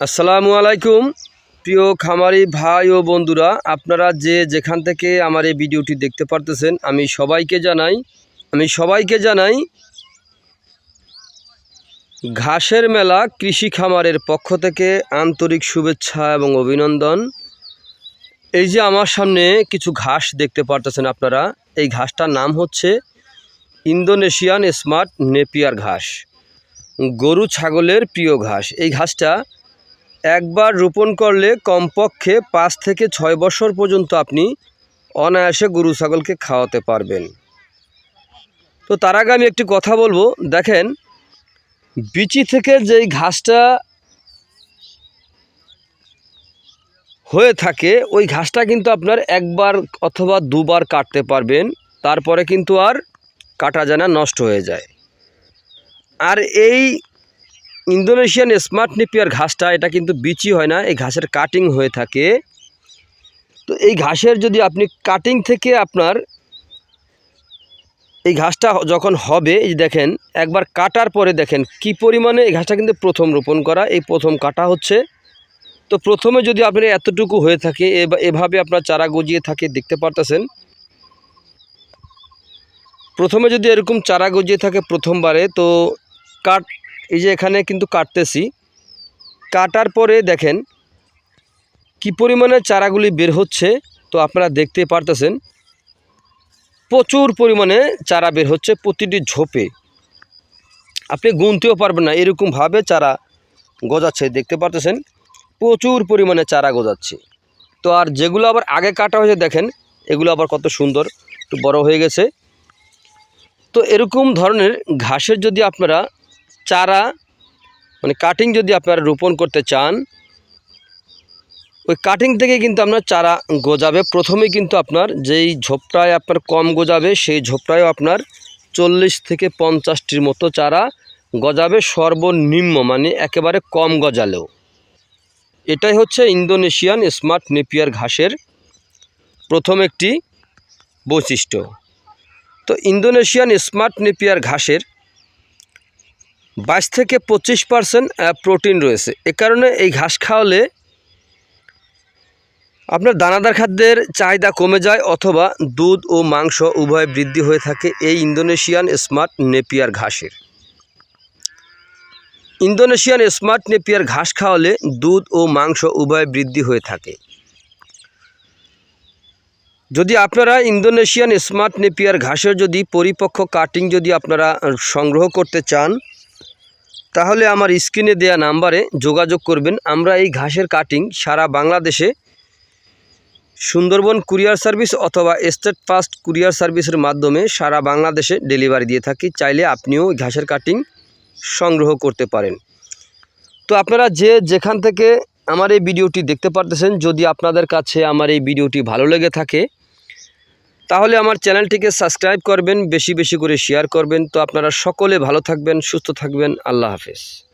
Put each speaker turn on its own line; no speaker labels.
আসসালামু আলাইকুম। প্রিয় খামারি ভাই ও বন্ধুরা, আপনারা যে যেখান থেকে আমার এই ভিডিওটি দেখতে পারতেছেন, আমি সবাইকে জানাই, আমি সবাইকে জানাই, ঘাসের মেলা কৃষি খামারের পক্ষ থেকে আন্তরিক শুভেচ্ছা এবং অভিনন্দন। এই যে আমার সামনে কিছু ঘাস দেখতে পারতেছেন আপনারা, এই ঘাসটার নাম হচ্ছে ইন্দোনেশিয়ান স্মার্ট নেপিয়ার ঘাস। গরু, ছাগলের প্রিয় ঘাস। এই ঘাসটা একবার রোপণ করলে কমপক্ষে পাঁচ থেকে ছয় বছর পর্যন্ত আপনি অনায়াসে গরু ছাগলকে খাওয়াতে পারবেন। তো তার আগে আমি একটি কথা বলব। দেখেন, বিচি থেকে যেই ঘাসটা হয়ে থাকে, ওই ঘাসটা কিন্তু আপনার একবার অথবা দুবার কাটতে পারবেন। তারপরে কিন্তু আর কাটা জানা নষ্ট হয়ে যায়। আর এই ইন্দোনেশিয়ান স্মার্ট নিপিয়ার ঘাসটা, এটা কিন্তু বিচি হয় না, এই ঘাসের কাটিং হয়ে থাকে। তো এই ঘাসের যদি আপনি কাটিং থেকে আপনার এই ঘাসটা যখন হবে, এই দেখেন, একবার কাটার পরে দেখেন কি পরিমাণে এই ঘাসটা কিন্তু প্রথম রোপণ করা, এই প্রথম কাটা হচ্ছে। তো প্রথমে যদি আপনি এতটুকু হয়ে থাকে এভাবে আপনার চারা গজিয়ে থাকে, দেখতে পারতেছেন? প্রথমে যদি এরকম চারা গজিয়ে থাকে প্রথমবারে, তো কাট এই যে এখানে কিন্তু কাটতেছি। কাটার পরে দেখেন কি পরিমাণে চারাগুলি বের হচ্ছে, তো আপনারা দেখতে পারতেছেন। প্রচুর পরিমাণে চারা বের হচ্ছে প্রতিটি ঝোপে। আপনি গুনতেও পারবেন না, এরকমভাবে চারা গজাচ্ছে, দেখতে পারতেছেন? প্রচুর পরিমাণে চারা গজাচ্ছে। তো আর যেগুলো আবার আগে কাটা হয়েছে, দেখেন, এগুলো আবার কত সুন্দর, একটু বড় হয়ে গেছে। তো এরকম ধরনের ঘাসের যদি আপনারা চারা মানে কাটিং যদি আপনারা রোপণ করতে চান, ওই কাটিং থেকে কিন্তু আপনার চারা গজাবে। প্রথমে কিন্তু আপনার যেই ঝোপটায় আপনার কম গজাবে, সেই ঝোপটায়ও আপনার চল্লিশ থেকে পঞ্চাশটির মতো চারা গজাবে সর্বনিম্ন মানে একেবারে কম গজালেও। এটাই হচ্ছে ইন্দোনেশিয়ান স্মার্ট নেপিয়ার ঘাসের প্রথম একটি বৈশিষ্ট্য। তো ইন্দোনেশিয়ান স্মার্ট নেপিয়ার ঘাসের বাইশ থেকে পঁচিশ পার্সেন্ট প্রোটিন রয়েছে। এ কারণে এই ঘাস খাওয়ালে আপনার দানাদার খাদ্যের চাহিদা কমে যায় অথবা দুধ ও মাংস উভয় বৃদ্ধি হয়ে থাকে এই ইন্দোনেশিয়ান স্মার্ট নেপিয়ার ঘাসের। ইন্দোনেশিয়ান স্মার্ট নেপিয়ার ঘাস খাওয়ালে দুধ ও মাংস উভয় বৃদ্ধি হয়ে থাকে। যদি আপনারা ইন্দোনেশিয়ান স্মার্ট নেপিয়ার ঘাসের যদি পরিপক্ক কাটিং যদি আপনারা সংগ্রহ করতে চান তাহলে আমার স্ক্রিনে দেয়া নাম্বারে যোগাযোগ করবেন। আমরা এই ঘাসের কাটিং সারা বাংলাদেশে সুন্দরবন কুরিয়ার সার্ভিস অথবা স্টেট ফাস্ট কুরিয়ার সার্ভিসের মাধ্যমে সারা বাংলাদেশে ডেলিভারি দিয়ে থাকি। চাইলে আপনিও ঘাসের কাটিং সংগ্রহ করতে পারেন। তো আপনারা যে যেখান থেকে আমার এই ভিডিওটি দেখতে পারতেছেন, যদি আপনাদের কাছে আমার এই ভিডিওটি ভালো লেগে থাকে তাহলে আমার চ্যানেলটিকে সাবস্ক্রাইব করবেন, বেশি বেশি করে শেয়ার করবেন। তো আপনারা সকলে ভালো থাকবেন, সুস্থ থাকবেন। আল্লাহ হাফেজ।